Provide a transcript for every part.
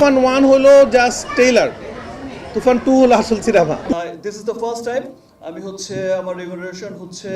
তুফান one হলো just trailer Toofan two হলো আসল cinema. This is the first time আমি হচ্ছে আমার রেগুলেশন হচ্ছে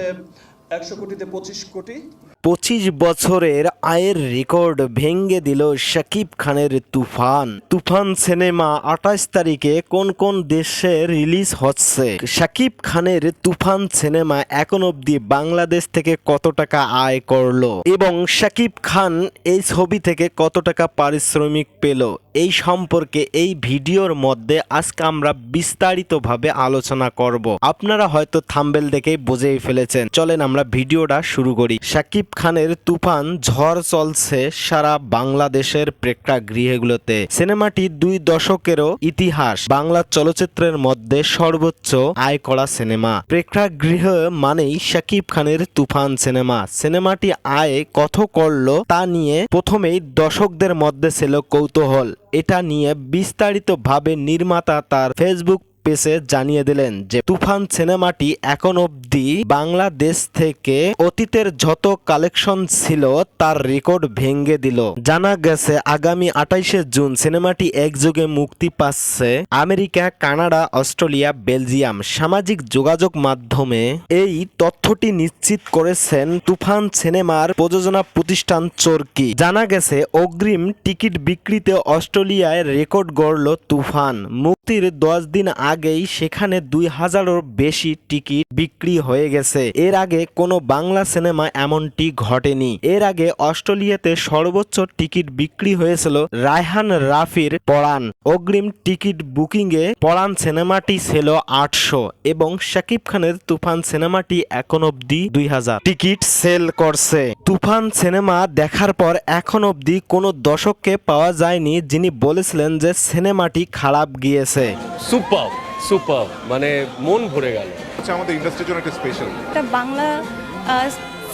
পঁচিশ বছরের আয়ের রেকর্ড ভেঙে দিল শাকিব খানের তুফান। তুফান সিনেমা আঠাশ তারিখে কোন কোন দেশে রিলিজ হচ্ছে? শাকিব খানের তুফান সিনেমা এখন অবধি বাংলাদেশ থেকে কত টাকা আয় করল? এবং শাকিব খান এই ছবি থেকে কত টাকা পারিশ্রমিক পেল? এই সম্পর্কে এই ভিডিওর মধ্যে আজকে আমরা বিস্তারিতভাবে আলোচনা করব। আপনারা হয়তো থাম্বেল দেখেই বুঝেই ফেলেছেন। চলেন আমরা ভিডিওটা শুরু করি। শাকিব খানের তুফান ঝড় চলছে সারা বাংলাদেশের প্রেক্ষাগৃহগুলোতে সিনেমাটি দুই দশকেরও ইতিহাস। বাংলা চলচ্চিত্রের মধ্যে সর্বোচ্চ আয় করা সিনেমা। প্রেক্ষাগৃহ মানেই শাকিব খানের তুফান সিনেমা। সিনেমাটি আয় কত করল তা নিয়ে প্রথমেই দর্শকদের মধ্যে ছিল কৌতূহল। এটা নিয়ে বিস্তারিতভাবে নির্মাতা তার ফেসবুক পেজে জানিয়ে দিলেন যে, তুফান সিনেমাটি এখন অবধি বাংলাদেশ থেকে অতীতের যত কালেকশন ছিল তার রেকর্ড ভেঙে দিল। জানা গেছে, আগামী আঠাইশে জুন সিনেমাটি একযোগে মুক্তি পাচ্ছে আমেরিকা, কানাডা, অস্ট্রেলিয়া, বেলজিয়াম। সামাজিক যোগাযোগ মাধ্যমে এই তথ্যটি নিশ্চিত করেছেন তুফান সিনেমার প্রযোজনা প্রতিষ্ঠান চরকি। জানা গেছে, অগ্রিম টিকিট বিক্রিতে অস্ট্রেলিয়ায় রেকর্ড গড়ল তুফান। মুক্তির দশ দিন আগেই সেখানে দুই হাজারের বেশি টিকিট বিক্রি হয়ে গেছে। এর আগে কোনো বাংলা সিনেমা এমনটি ঘটেনি। এর আগে অস্ট্রেলিয়াতে সর্বোচ্চ টিকিট বিক্রি হয়েছিল রায়হান রাফির পড়ান অগ্রিম টিকিট বুকিংয়ে পড়ান সিনেমাটি ছিল আটশো এবং শাকিব খানের তুফান সিনেমাটি এখন অবধি দুই হাজার। টিকিট সেল করছে। তুফান সিনেমা দেখার পর এখন অবধি কোনো দর্শককে পাওয়া যায়নি যিনি বলেছিলেন যে সিনেমাটি খারাপ গিয়েছে। সুপার। সুপার মানে মন ভরে গেল। হচ্ছে আমাদের ইন্ডাস্ট্রির জন্য একটা স্পেশাল এটা বাংলা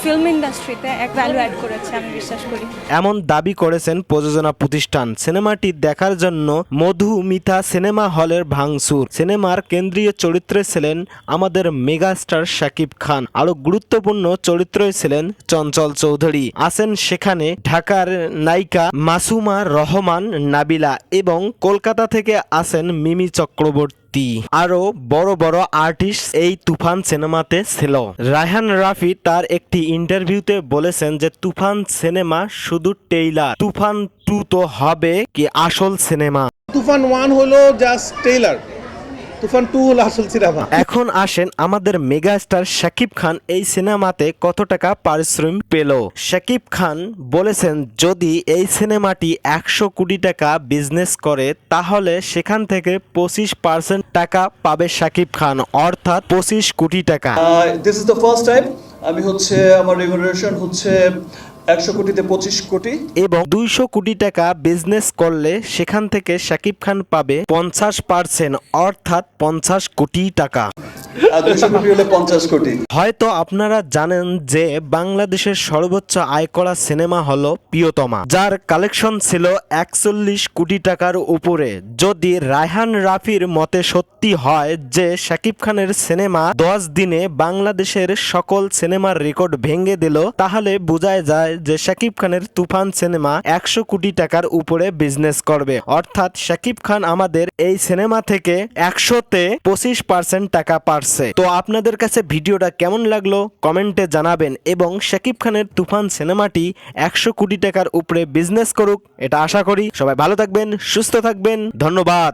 ফিল্ম ইন্ডাস্ট্রিতে এক ভ্যালু অ্যাড করেছে আমি বিশ্বাস করি। এমন দাবি করেছেন প্রযোজনা প্রতিষ্ঠান। সিনেমাটি দেখার জন্য মধু মিথা সিনেমা হলের ভাঙচুর। সিনেমার কেন্দ্রীয় চরিত্রে ছিলেন আমাদের মেগাস্টার শাকিব খান। আরও গুরুত্বপূর্ণ চরিত্রে ছিলেন চঞ্চল চৌধুরী। আছেন সেখানে ঢাকার নায়িকা মাসুমা রহমান নাবিলা এবং কলকাতা থেকে আসেন মিমি চক্রবর্তী। আরও বড় বড় আর্টিস্ট এই তুফান সিনেমাতে ছিল। রায়হান রাফি তার একটি ইন্টারভিউতে বলেছেন যে, তুফান সিনেমা শুধু টেইলার তুফান টু তো হবে কি আসল সিনেমা তুফান ওয়ান হলো জাস্ট ট্রেলার তুফান টু হলো আসল সিনেমা। এখন আসেন আমাদের মেগা স্টার শাকিব খান এই সিনেমাতে কত টাকা পারিশ্রমিক পেল? শাকিব খান বলেছেন যদি এই সিনেমাটি একশো কোটি টাকা বিজনেস করে তাহলে সেখান থেকে পঁচিশ পার্সেন্ট টাকা পাবে শাকিব খান। অর্থাৎ পঁচিশ কোটি টাকা। This is the first time আমি হচ্ছে আমার রেমুনারেশন হচ্ছে একশো কোটিতে পঁচিশ কোটি। এবং দুইশো কোটি টাকা বিজনেস করলে সেখান থেকে শাকিব খান পাবে পঞ্চাশ পার্সেন্ট অর্থাৎ পঞ্চাশ কোটি টাকা। হয়তো আপনারা জানেন যে বাংলাদেশের সর্বোচ্চ আয় করা সিনেমা হলো প্রিয়তমা, যার কালেকশন ছিল একচল্লিশ কোটি টাকার উপরে। যদি রায়হান রাফির মতে সত্যি হয় যে শাকিব খানের সিনেমা দশ দিনে বাংলাদেশের সকল সিনেমার রেকর্ড ভেঙে দিল, তাহলে বোঝায় যায় যে শাকিব খানের তুফান সিনেমা একশো কোটি টাকার উপরে বিজনেস করবে। অর্থাৎ শাকিব খান আমাদের এই সিনেমা থেকে একশোতে পঁচিশ পার্সেন্ট টাকা পারছে। তো আপনাদের কাছে ভিডিওটা কেমন লাগল কমেন্টে জানাবেন এবং শাকিব খানের তুফান সিনেমাটি একশো কোটি টাকার উপরে বিজনেস করুক, এটা আশা করি। সবাই ভালো থাকবেন, সুস্থ থাকবেন, ধন্যবাদ।